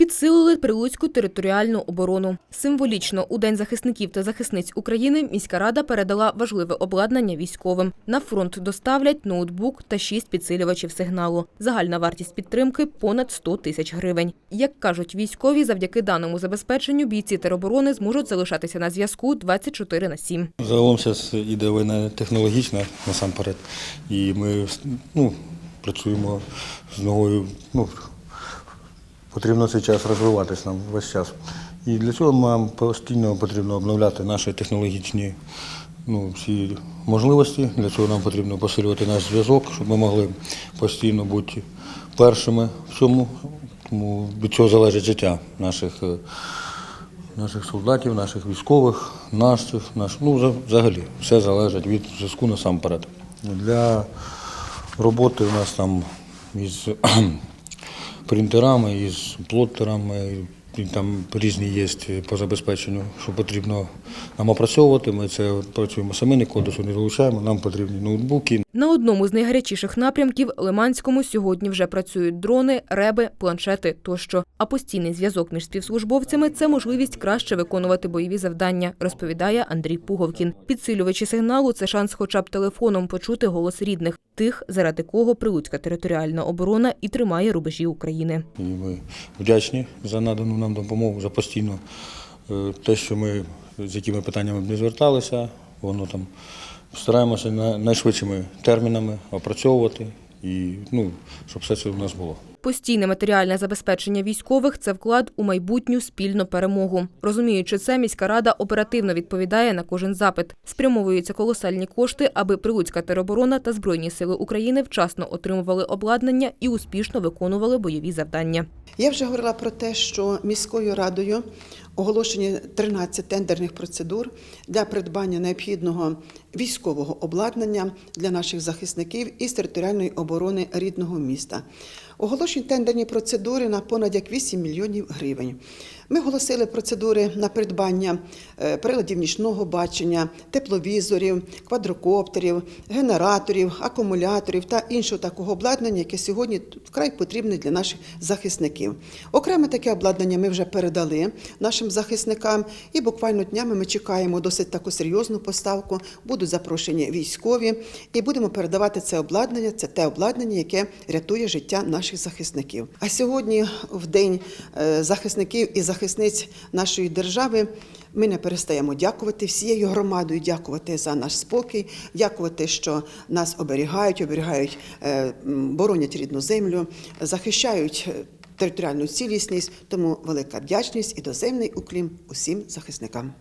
Підсилили Прилуцьку територіальну оборону. Символічно у День захисників та захисниць України міська рада передала важливе обладнання військовим. На фронт доставлять ноутбук та шість підсилювачів сигналу. Загальна вартість підтримки понад 100 тисяч гривень. Як кажуть військові, завдяки даному забезпеченню бійці тероборони зможуть залишатися на зв'язку 24 на 7. Загалом зараз іде війна технологічна насамперед, і ми ну, працюємо з ногою. Ну, потрібно цей час розвиватись нам весь час. І для цього нам постійно потрібно обновляти наші технологічні ну, всі можливості. Для цього нам потрібно посилювати наш зв'язок, щоб ми могли постійно бути першими в цьому. Тому від цього залежить життя наших. е, наших солдатів, наших військових, наших, наш, ну взагалі, все залежить від зв'язку насамперед. Для роботи у нас там із принтерами, із плоттерами, і там різні є по забезпеченню, що потрібно нам опрацьовувати. Ми це працюємо самі, нікого до не долучаємо. Нам потрібні ноутбуки, На одному з найгарячіших напрямків Лиманському сьогодні вже працюють дрони, реби, планшети тощо. А постійний зв'язок між співслужбовцями це можливість краще виконувати бойові завдання, розповідає Андрій Пуговкін. Підсилювачі сигналу це шанс, хоча б телефоном почути голос рідних, тих, заради кого Прилуцька територіальна оборона і тримає рубежі України. ми вдячні за надану нам допомогу, за постійно е, те, що ми з якими питаннями б не зверталися, воно там стараємося на- найшвидшими термінами опрацьовувати і ну, щоб все це у нас було. Постійне матеріальне забезпечення військових це вклад у майбутню спільну перемогу. Розуміючи це, міська рада оперативно відповідає на кожен запит. Спрямовуються колосальні кошти, аби Прилуцька тероборона та Збройні сили України вчасно отримували обладнання і успішно виконували бойові завдання. Я вже говорила про те, що міською радою оголошені 13 тендерних процедур для придбання необхідного військового обладнання для наших захисників із територіальної оборони рідного міста. Оголошені тендерні процедури на понад як 8 мільйонів гривень. Ми оголосили процедури на придбання е, приладів нічного бачення, тепловізорів, квадрокоптерів, генераторів, акумуляторів та іншого такого обладнання, яке сьогодні вкрай потрібне для наших захисників. Окреме таке обладнання ми вже передали нашим захисникам, і буквально днями ми чекаємо досить таку серйозну поставку. Будуть запрошені військові, і будемо передавати це обладнання. Це те обладнання, яке рятує життя наших захисників. А сьогодні, в день е, захисників і захисниць нашої держави. Ми не перестаємо дякувати всією громадою, дякувати за наш спокій, дякувати, що нас оберігають, оберігають, е, боронять рідну землю, захищають е, територіальну цілісність. Тому велика вдячність і доземний уклін усім захисникам.